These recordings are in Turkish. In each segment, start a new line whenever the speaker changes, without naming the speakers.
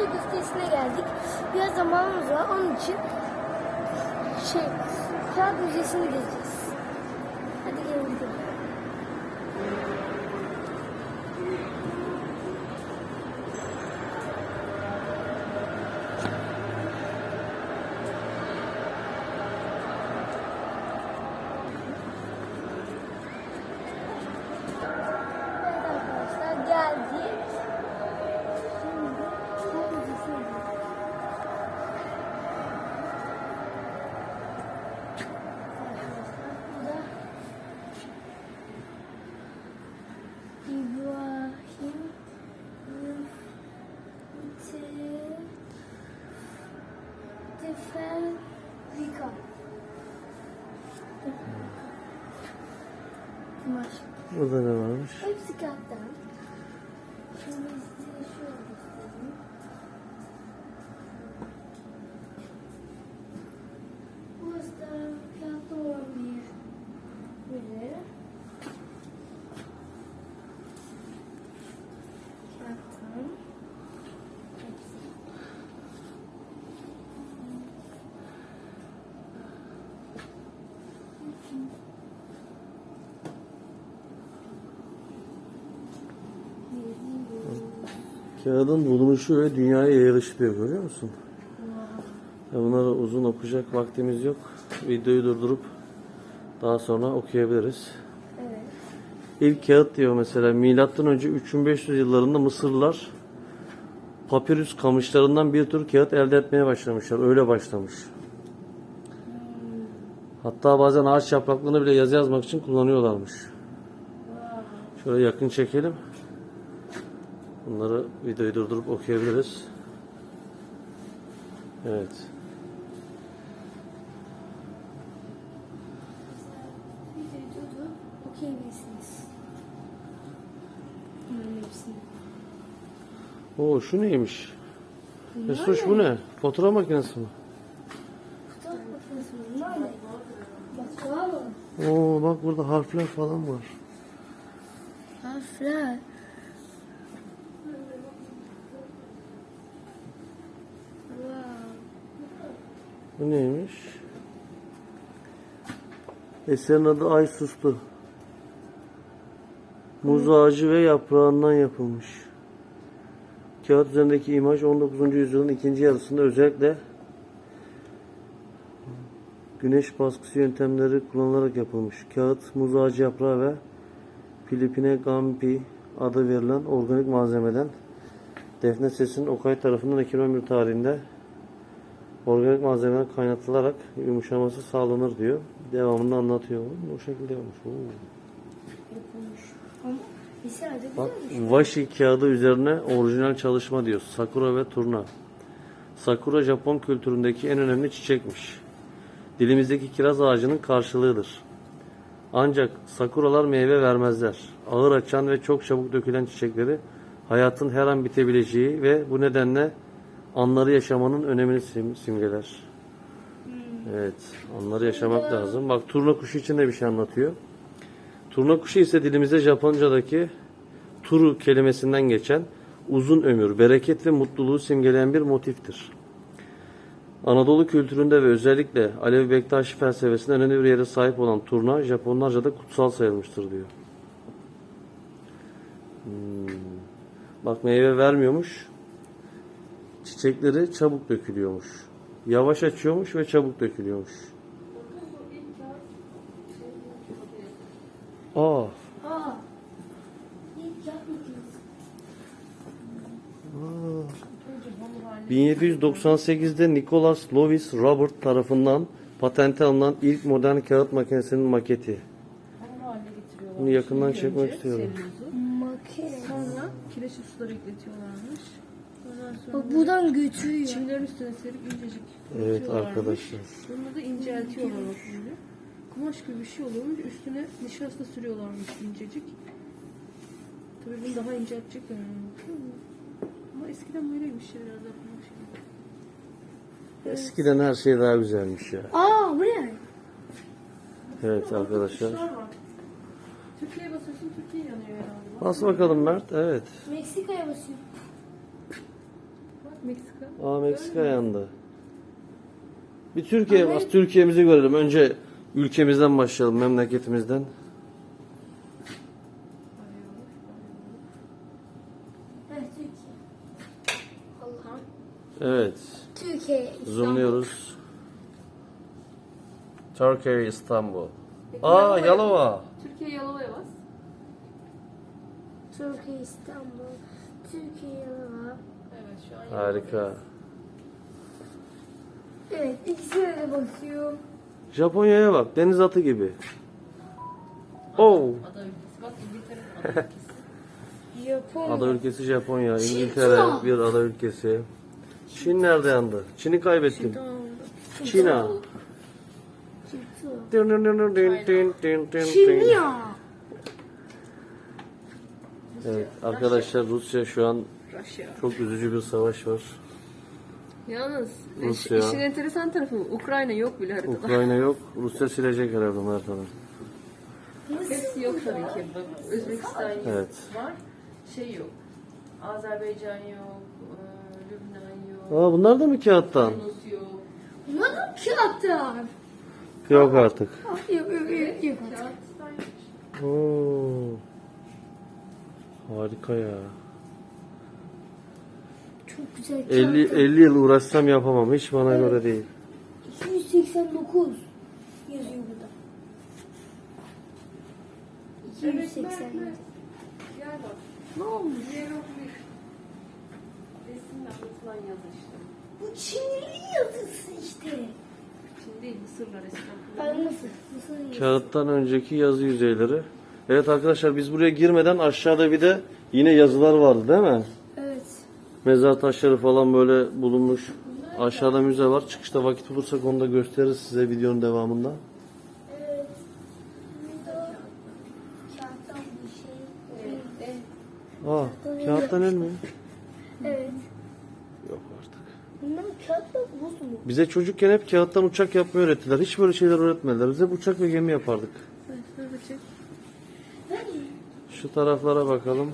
tiyatro gösterisine geldik. Biraz zamanımız var. Onun için şey, kağıt müzesini gezeceğiz. Hadi gelin gidelim. Evet Kumaş.
Burada ne varmış?
Hepsi kağıttan. Şimdi size şöyle göstereyim. Burası da kağıtta olan bir böyle. Kağıttan. Hepsi.
Kağıdın bulunuşu ve dünyaya yayılışı diyor görüyor musun? Ya bunları uzun okuyacak vaktimiz yok. Videoyu durdurup daha sonra okuyabiliriz.
Evet.
İlk kağıt diyor mesela milattan önce 3500 yıllarında Mısırlılar papirüs kamışlarından bir tür kağıt elde etmeye başlamışlar. Öyle başlamış. Hatta bazen ağaç yapraklarını bile yazı yazmak için kullanıyorlarmış. Şöyle yakın çekelim. Bunları videoyu durdurup okuyabiliriz. Evet.
Videoyu durdurup okuyabilirsiniz. Bunların hepsini.
Oo şu neymiş? Mesut bu ne? Fotoğraf makinesi mi?
Fotoğraf makinesi mi? Bunlar ne? Bak var mı?
Oo bak burada harfler falan var.
Harfler.
Bu neymiş? Eserin adı Ay Suslu. Muz ağacı ve yaprağından yapılmış. Kağıt üzerindeki imaj 19. yüzyılın ikinci yarısında özellikle güneş baskısı yöntemleri kullanılarak yapılmış. Kağıt, muz ağacı yaprağı ve Filipine gampi adı verilen organik malzemeden Defne Ses'in Okay tarafından 2011 tarihinde organik malzemeler kaynatılarak yumuşaması sağlanır diyor. Devamını anlatıyor. Bu şekilde olmuş. Oo. Bak washi kağıdı üzerine orijinal çalışma diyor. Sakura ve turna. Sakura Japon kültüründeki en önemli çiçekmiş. Dilimizdeki kiraz ağacının karşılığıdır. Ancak sakuralar meyve vermezler. Ağır açan ve çok çabuk dökülen çiçekleri hayatın her an bitebileceği ve bu nedenle anları yaşamanın önemini sim- simgeler. Evet, anları yaşamak lazım. Bak turna kuşu için de bir şey anlatıyor. Turna kuşu ise dilimizde Japonca'daki turu kelimesinden geçen uzun ömür, bereket ve mutluluğu simgeleyen bir motiftir. Anadolu kültüründe ve özellikle Alevi Bektaşi felsefesinde önemli bir yere sahip olan turna Japonlarca da kutsal sayılmıştır diyor. Hmm. Bak meyve vermiyormuş. Çiçekleri çabuk dökülüyormuş. Yavaş açıyormuş ve çabuk dökülüyormuş. Aa,
Aa. Makinesi.
1798'de Nicholas Louis Robert tarafından patente alınan ilk modern kağıt makinesinin maketi. Bunu yakından çekmek istiyorum.
Makine.
Sonra kireçli suları ekletiyorlarmış.
Bak buradan götürüyor.
çimlerin üstüne serip incecik
Evet arkadaşlar.
Sonra da inceltiyorlar o böyle. Kumaş gibi bir şey oluyormuş. Üstüne nişasta sürüyorlarmış incecik. Tabii bunu daha inceltecek. Ama eskiden böyleymiş daha kumaş gibi.
Eskiden her şey daha güzelmiş ya.
Aa bu ne?
Evet arkadaşlar.
Türkiye'ye basıyorsun Türkiye yanıyor herhalde. Bak,
Bas bakalım Mert. Evet.
Meksika'ya basıyor.
Aa Meksika yandı. Bir Türkiye bas. Türkiye'mizi görelim. Önce ülkemizden başlayalım. Memleketimizden.
Evet Türkiye. Allah.
Evet.
Türkiye. İstanbul.
Zoomluyoruz. Türkiye İstanbul. Aa Yalova.
Türkiye Yalova'ya bas.
Türkiye İstanbul. Türkiye Yalova.
Evet şu an
Harika.
Evet ikisine de basıyorum.
Japonya'ya bak. Deniz atı gibi. Oh.
Ada ülkesi. Bak İngiltere'nin ada ülkesi.
Japon.
Ada ülkesi Japonya. İngiltere bir ada ülkesi. Çin nerede yandı? Çin'i kaybettim. Çina.
Çinya.
Evet arkadaşlar Rusya şu an
Rusya.
çok üzücü bir savaş var.
Yalnız
Rusya.
işin enteresan tarafı Ukrayna yok bile haritada.
Ukrayna yok. Rusya silecek herhalde Hanım.
Hepsi yok tabii ki. Bak, Özbekistan
Evet.
var. Şey yok. Azerbaycan yok. e, Lübnan yok.
Aa bunlar da mı kağıttan?
Tunus yok.
Bunlar da kağıtlar.
Yok artık.
Yok yok yok yok.
Kağıttan yok.
Oo. Harika ya.
Çok güzel
50
kağıtlar.
50 yıl uğraşsam yapamam. Hiç bana göre değil.
289 yazıyor burada. 287.
Gel bak.
Ne olmuş?
Hieroglif. Resimle anlatılan yazı işte.
Bu Çinli yazısı işte.
Çin değil Mısır'la resim.
Ben? Nasıl yazı?
Kağıttan önceki yazı yüzeyleri. Evet arkadaşlar biz buraya girmeden aşağıda bir de yine yazılar vardı değil mi? Mezar taşları falan böyle bulunmuş. Aşağıda müze var. Çıkışta vakit bulursak onu da gösteririz size videonun devamında.
Evet.
Aa, kağıttan el mi?
Evet.
Yok artık.
Bunlar kağıtla buz mu?
Bize çocukken hep kağıttan uçak yapmayı öğrettiler. Hiç böyle şeyler öğretmediler. Biz hep uçak ve gemi yapardık.
Evet.
Şu taraflara bakalım.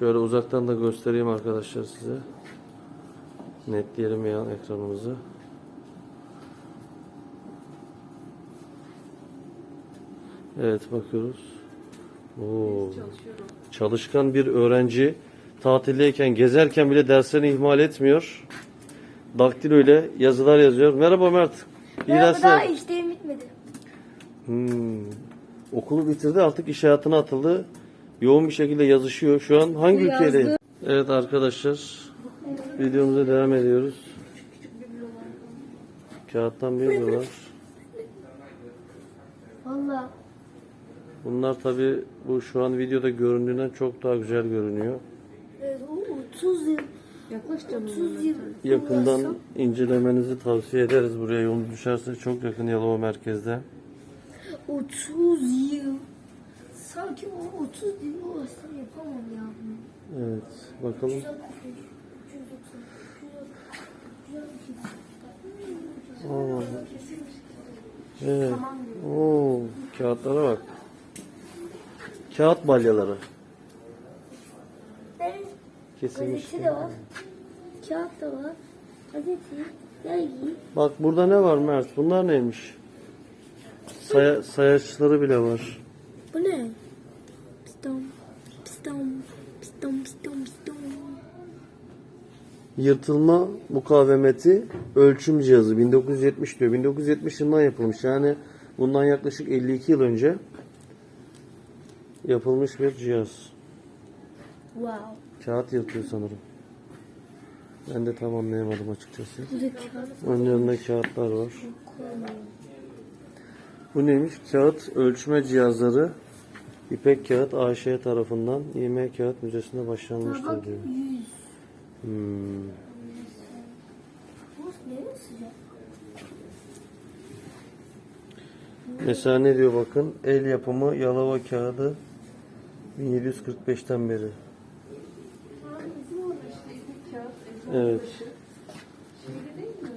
Şöyle uzaktan da göstereyim arkadaşlar size. Netleyelim ya ekranımızı. Evet bakıyoruz. Oo. Çalışkan bir öğrenci tatildeyken gezerken bile derslerini ihmal etmiyor. Daktilo ile yazılar yazıyor. Merhaba Mert. İyi
Merhaba daha
dersler.
işlerim bitmedi.
Hmm. Okulu bitirdi artık iş hayatına atıldı. Yoğun bir şekilde yazışıyor. Şu an hangi
Bu yazdı.
Evet arkadaşlar. Videomuza devam ediyoruz. Kağıttan bir var.
Valla.
Bunlar tabi bu şu an videoda göründüğünden çok daha güzel görünüyor.
Evet, o 30 yıl.
Yaklaş canım.
30 yıl.
Yakından incelemenizi tavsiye ederiz. Buraya yolun düşerse çok yakın Yalova merkezde.
30 yıl. Sanki o 30 yıl uğraşsam yapamam ya.
Evet bakalım.
Güzel kokuyor. 390, 390, 390.
Aa, evet. Oo, kağıtlara bak. Kağıt balyaları.
Evet,
Kesilmiş.
Gazete de var. Kağıt da var. Gazete, dergi.
Bak burada ne var Mert? Bunlar neymiş? Saya, sayaçları bile var. Yırtılma mukavemeti ölçüm cihazı 1970 diyor. 1970 yılından yapılmış. Yani bundan yaklaşık 52 yıl önce yapılmış bir cihaz.
Wow.
Kağıt yırtıyor sanırım. Ben de tam anlayamadım açıkçası. Önlerinde kağıtlar var. Bu neymiş? Kağıt ölçme cihazları İpek Kağıt AŞ tarafından İM Kağıt Müzesi'nde başlanmıştır diyor.
100.
Hmm. Mesela ne diyor bakın? El yapımı Yalova kağıdı 1745'ten beri. Evet.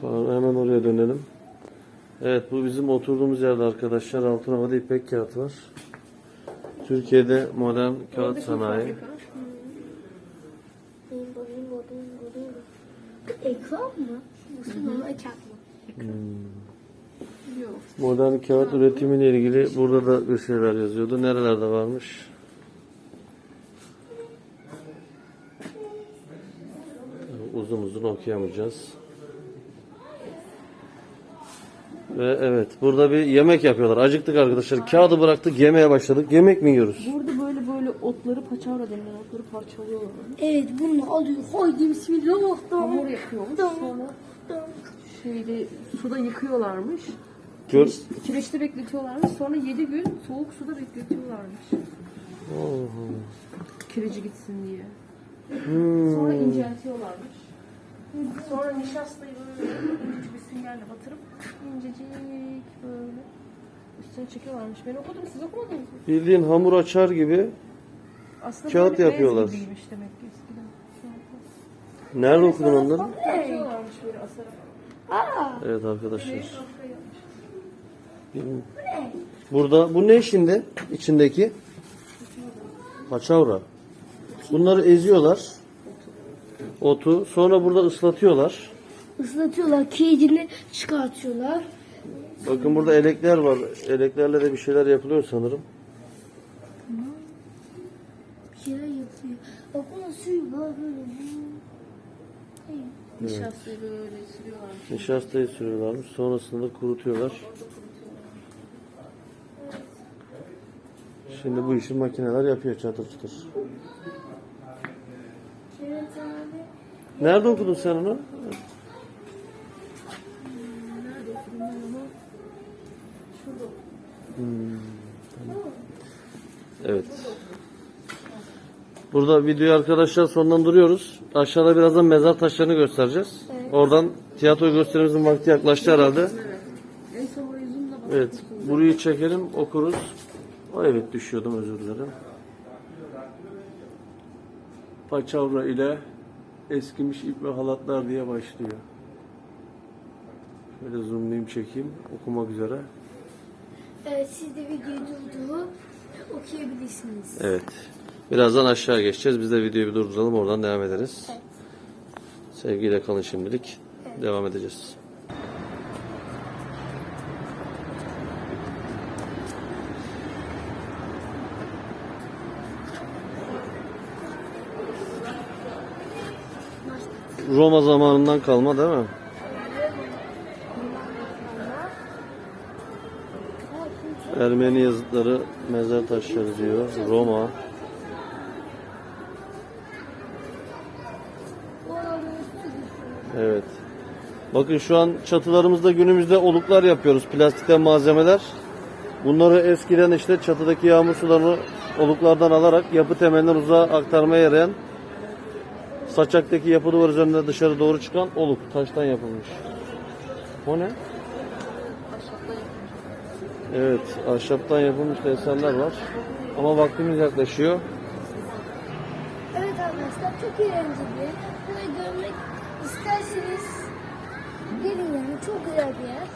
Tamam hemen oraya dönelim. Evet bu bizim oturduğumuz yerde arkadaşlar. Altınova'da İpek Kağıt var. Türkiye'de modern kağıt sanayi.
Mı?
Yok.
Modern kağıt üretimiyle ilgili burada da bir şeyler yazıyordu. Nerelerde varmış? Uzun uzun okuyamayacağız. Ve evet burada bir yemek yapıyorlar. Acıktık arkadaşlar. Kağıdı bıraktık yemeye başladık. Yemek mi yiyoruz?
Burada böyle böyle otları paçavra denilen otları parçalıyorlar.
Evet bunu alıyor. Haydi bismillah.
Hamur yapıyormuş.
Tamam.
Sonra şeyde suda yıkıyorlarmış.
Gör.
Kireç- Kireçte bekletiyorlarmış. Sonra 7 gün soğuk suda bekletiyorlarmış. Kireci gitsin diye.
Hmm.
Sonra inceltiyorlarmış. Sonra nişastayı böyle küçük bir süngerle batırıp incecik böyle üstüne çekiyorlarmış. Ben okudum siz okumadınız mı?
Bildiğin hamur açar gibi.
Aslında
Kağıt yapıyorlar.
gibiymiş demek ki eskiden.
Nerede okudun onları? Evet arkadaşlar. Burada bu ne şimdi içindeki? Paçavra. Bunları eziyorlar. Otu. Sonra burada ıslatıyorlar.
ıslatıyorlar. Kirecini çıkartıyorlar.
Bakın burada elekler var. Eleklerle de bir şeyler yapılıyor sanırım.
Bir şeyler yapıyor. Bak bunun suyu var böyle.
Nişastayı böyle sürüyorlarmış.
Nişastayı sürüyorlarmış. Sonrasında kurutuyorlar. Şimdi bu işi makineler yapıyor çatır çatır. Nerede okudun sen onu? Burada videoyu arkadaşlar sonlandırıyoruz. Aşağıda birazdan mezar taşlarını göstereceğiz.
Evet.
Oradan tiyatro gösterimizin vakti yaklaştı herhalde.
Evet.
Burayı çekelim okuruz. O evet düşüyordum özür dilerim. Paçavra ile eskimiş ip ve halatlar diye başlıyor. Şöyle zoomlayayım çekeyim okumak üzere.
Evet siz de videoyu durdurup okuyabilirsiniz.
Evet. Birazdan aşağı geçeceğiz. Biz de videoyu bir durduralım oradan devam ederiz.
Evet.
Sevgiyle kalın şimdilik. Devam edeceğiz. Roma zamanından kalma değil mi? Ermeni yazıtları, mezar taşları diyor. Roma. Evet. Bakın şu an çatılarımızda günümüzde oluklar yapıyoruz. Plastikten malzemeler. Bunları eskiden işte çatıdaki yağmur sularını oluklardan alarak yapı temelinden uzağa aktarmaya yarayan saçaktaki yapı duvar üzerinde dışarı doğru çıkan oluk. Taştan yapılmış. O ne? Evet, ahşaptan yapılmış eserler var. Ama vaktimiz yaklaşıyor.
Evet arkadaşlar çok eğlenceli. Burayı görmek isterseniz gelin yani çok güzel bir yer.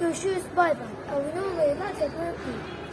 Görüşürüz bay bay. Abone olmayı, like atmayı unutmayın.